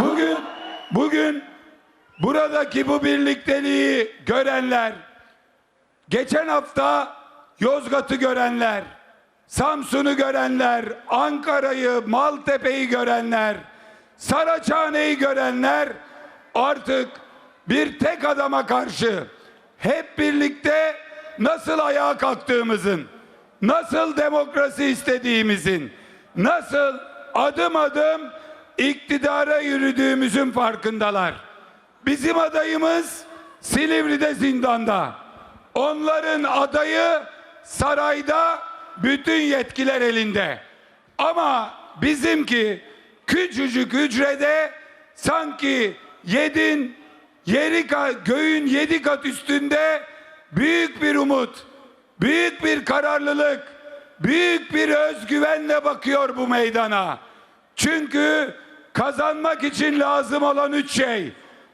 Bugün bugün buradaki bu birlikteliği görenler, geçen hafta Yozgat'ı görenler, Samsun'u görenler, Ankara'yı, Maltepe'yi görenler, Saraçhane'yi görenler artık bir tek adama karşı hep birlikte nasıl ayağa kalktığımızın, nasıl demokrasi istediğimizin, nasıl adım adım iktidara yürüdüğümüzün farkındalar. Bizim adayımız Silivri'de zindanda. Onların adayı sarayda bütün yetkiler elinde. Ama bizimki küçücük hücrede sanki yedin yeri göğün yedi kat üstünde büyük bir umut, büyük bir kararlılık, büyük bir özgüvenle bakıyor bu meydana. Çünkü kazanmak için lazım olan üç şey.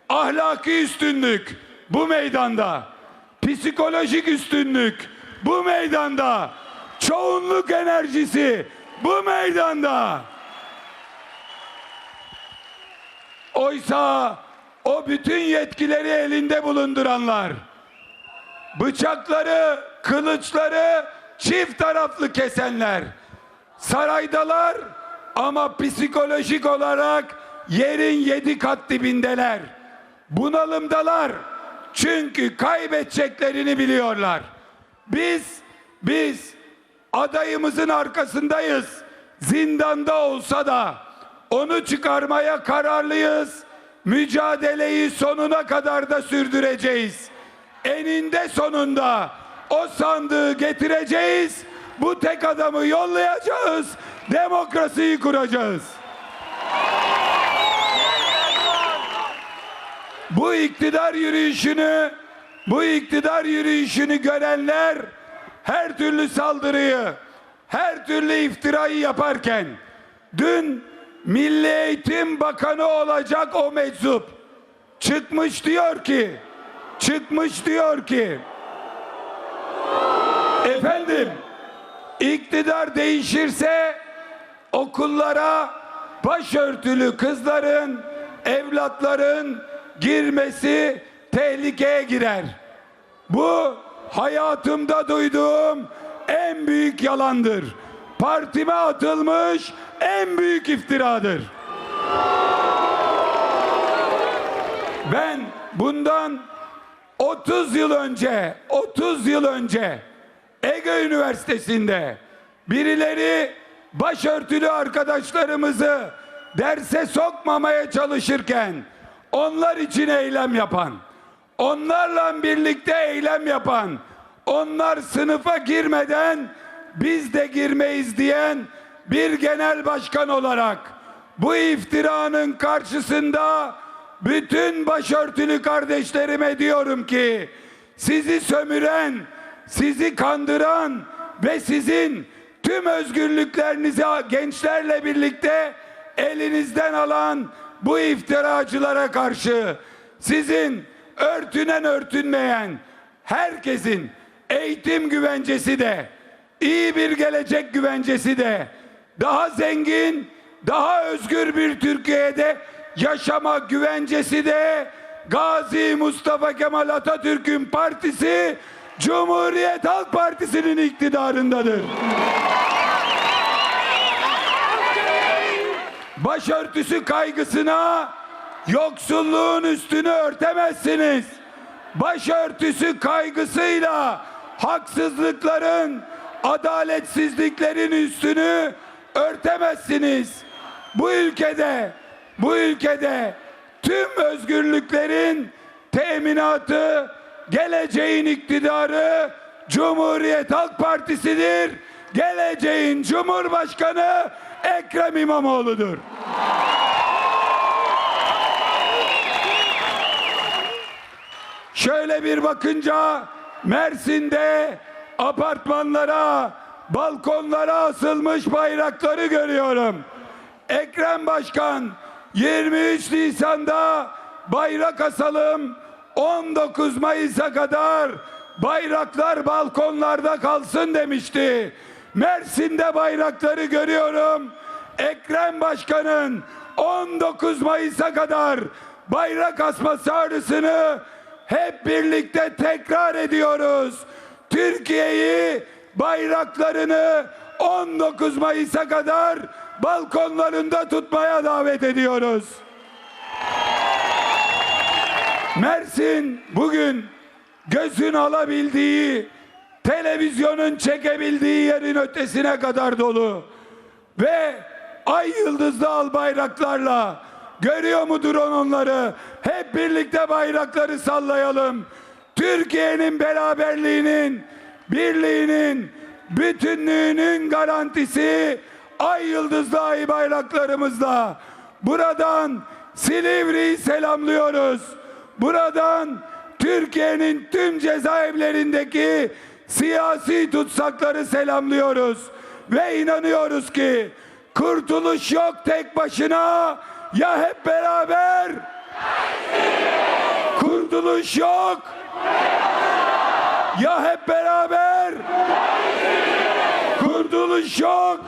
Ahlaki üstünlük bu meydanda. Psikolojik üstünlük bu meydanda. Çoğunluk enerjisi bu meydanda. Oysa o bütün yetkileri elinde bulunduranlar bıçakları, kılıçları çift taraflı kesenler saraydalar ama psikolojik olarak yerin yedi kat dibindeler. Bunalımdalar. Çünkü kaybedeceklerini biliyorlar. Biz biz adayımızın arkasındayız. Zindanda olsa da onu çıkarmaya kararlıyız. Mücadeleyi sonuna kadar da sürdüreceğiz. Eninde sonunda o sandığı getireceğiz. Bu tek adamı yollayacağız. Demokrasiyi kuracağız. Bu iktidar yürüyüşünü bu iktidar yürüyüşünü görenler her türlü saldırıyı, her türlü iftirayı yaparken dün Milli Eğitim Bakanı olacak o meczup çıkmış diyor ki çıkmış diyor ki efendim iktidar değişirse okullara başörtülü kızların, evlatların girmesi tehlikeye girer. Bu hayatımda duyduğum en büyük yalandır. Partime atılmış en büyük iftiradır. Ben bundan 30 yıl önce, 30 yıl önce Ege Üniversitesi'nde birileri başörtülü arkadaşlarımızı derse sokmamaya çalışırken onlar için eylem yapan, onlarla birlikte eylem yapan, onlar sınıfa girmeden biz de girmeyiz diyen bir genel başkan olarak bu iftiranın karşısında bütün başörtülü kardeşlerime diyorum ki sizi sömüren, sizi kandıran ve sizin tüm özgürlüklerinizi gençlerle birlikte elinizden alan bu iftiracılara karşı sizin örtünen örtünmeyen herkesin eğitim güvencesi de iyi bir gelecek güvencesi de daha zengin, daha özgür bir Türkiye'de yaşama güvencesi de Gazi Mustafa Kemal Atatürk'ün partisi Cumhuriyet Halk Partisi'nin iktidarındadır. Başörtüsü kaygısına yoksulluğun üstünü örtemezsiniz. Başörtüsü kaygısıyla haksızlıkların, adaletsizliklerin üstünü örtemezsiniz. Bu ülkede, bu ülkede tüm özgürlüklerin teminatı, geleceğin iktidarı Cumhuriyet Halk Partisi'dir. Geleceğin Cumhurbaşkanı Ekrem İmamoğlu'dur. Şöyle bir bakınca Mersin'de apartmanlara, balkonlara asılmış bayrakları görüyorum. Ekrem Başkan 23 Nisan'da bayrak asalım 19 Mayıs'a kadar bayraklar balkonlarda kalsın demişti. Mersin'de bayrakları görüyorum. Ekrem Başkan'ın 19 Mayıs'a kadar bayrak asma çağrısını hep birlikte tekrar ediyoruz. Türkiye'yi bayraklarını 19 Mayıs'a kadar balkonlarında tutmaya davet ediyoruz. Mersin bugün gözün alabildiği, televizyonun çekebildiği yerin ötesine kadar dolu. Ve ay yıldızlı al bayraklarla görüyor mudur onları? Hep birlikte bayrakları sallayalım. Türkiye'nin beraberliğinin, birliğinin, bütünlüğünün garantisi ay yıldızlı ay bayraklarımızla. Buradan Silivri'yi selamlıyoruz. Buradan Türkiye'nin tüm cezaevlerindeki siyasi tutsakları selamlıyoruz. Ve inanıyoruz ki kurtuluş yok tek başına ya hep beraber. Kurtuluş yok. Ya hep beraber. Kurtuluş yok.